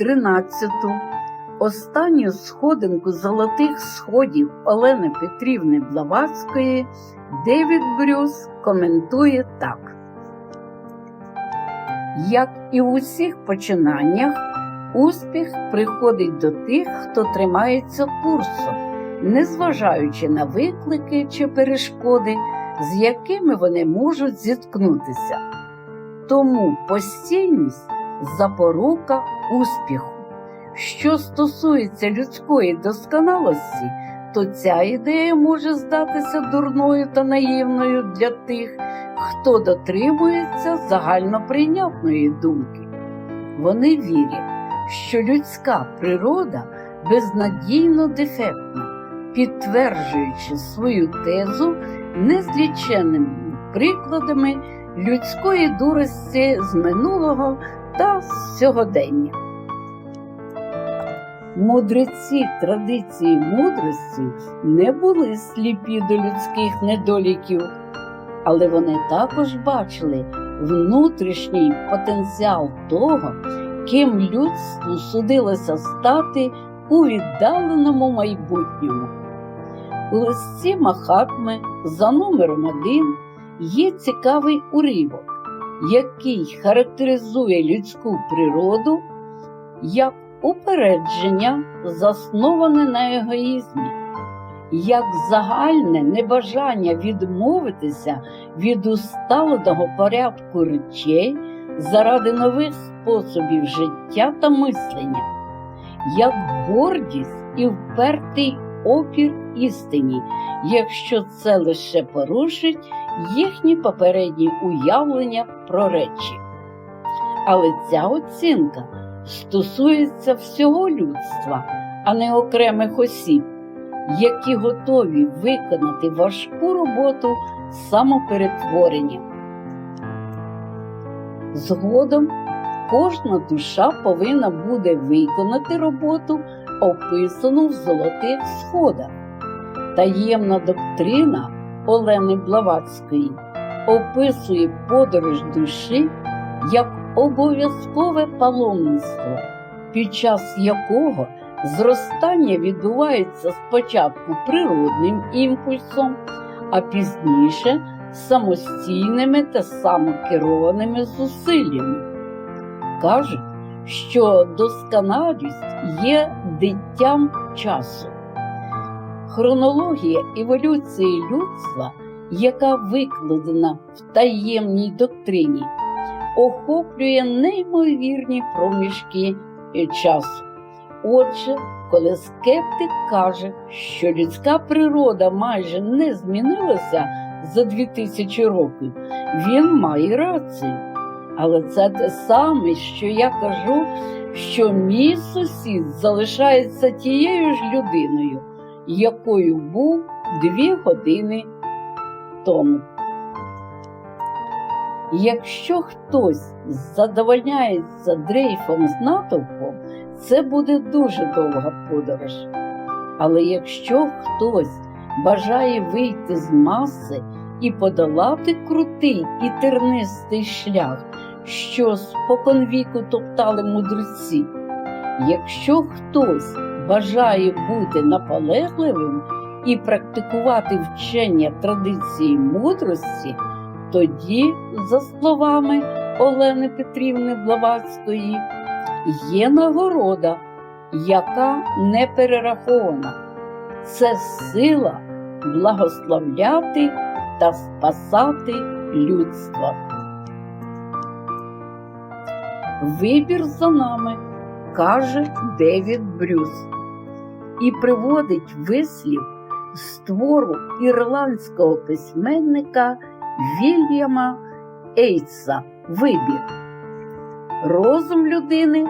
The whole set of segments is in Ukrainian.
тринадцяту, останню сходинку золотих сходів Олени Петрівни Блаватської Девід Брюс коментує так. Як і в усіх починаннях, успіх приходить до тих, хто тримається курсу, незважаючи на виклики чи перешкоди, з якими вони можуть зіткнутися. Тому постійність запорука успіху. Що стосується людської досконалості, то ця ідея може здатися дурною та наївною для тих, хто дотримується загальноприйнятної думки. Вони вірять, що людська природа безнадійно дефектна, підтверджуючи свою тезу незліченними прикладами людської дурості з минулого та сьогодення. Мудреці традиції мудрості не були сліпі до людських недоліків, але вони також бачили внутрішній потенціал того, ким людству судилося стати у віддаленому майбутньому. У листі Махатми за номером один є цікавий уривок, який характеризує людську природу як упередження, засноване на егоїзмі, як загальне небажання відмовитися від усталеного порядку речей заради нових способів життя та мислення, як гордість і впертий опір істині, якщо це лише порушить їхні попередні уявлення про речі. Але ця оцінка стосується всього людства, а не окремих осіб, які готові виконати важку роботу самоперетворення. Згодом кожна душа повинна буде виконати роботу, описану в золотих сходах. Таємна доктрина Олени Блаватської описує подорож душі як обов'язкове паломництво, під час якого зростання відбувається спочатку природним імпульсом, а пізніше самостійними та самокерованими зусиллями. Кажуть, що досконалість є диттям часу. Хронологія еволюції людства, яка викладена в таємній доктрині, охоплює неймовірні проміжки часу. Отже, коли скептик каже, що людська природа майже не змінилася за 2000 років, він має рацію. Але це те саме, що я кажу, що мій сусід залишається тією ж людиною, якою був дві години тому. Якщо хтось задовольняється дрейфом з натовпом, це буде дуже довга подорож. Але якщо хтось бажає вийти з маси і подолати крутий і тернистий шлях, що споконвіку топтали мудреці, якщо хтось бажає бути наполегливим і практикувати вчення традиції мудрості, тоді, за словами Олени Петрівни Блаватської, є нагорода, яка не перерахована. Це сила благословляти та спасати людство. Вибір за нами, каже Девід Брюс, і приводить вислів з твору ірландського письменника Вільяма Ейтса Вибір. Розум людини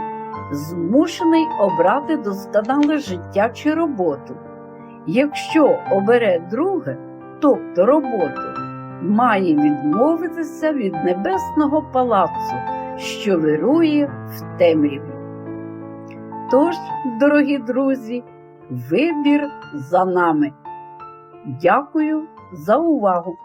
змушений обрати досконале життя чи роботу. Якщо обере друге, тобто роботу, має відмовитися від небесного палацу, що вирує в темряві. Тож, дорогі друзі, вибір за нами. Дякую за увагу!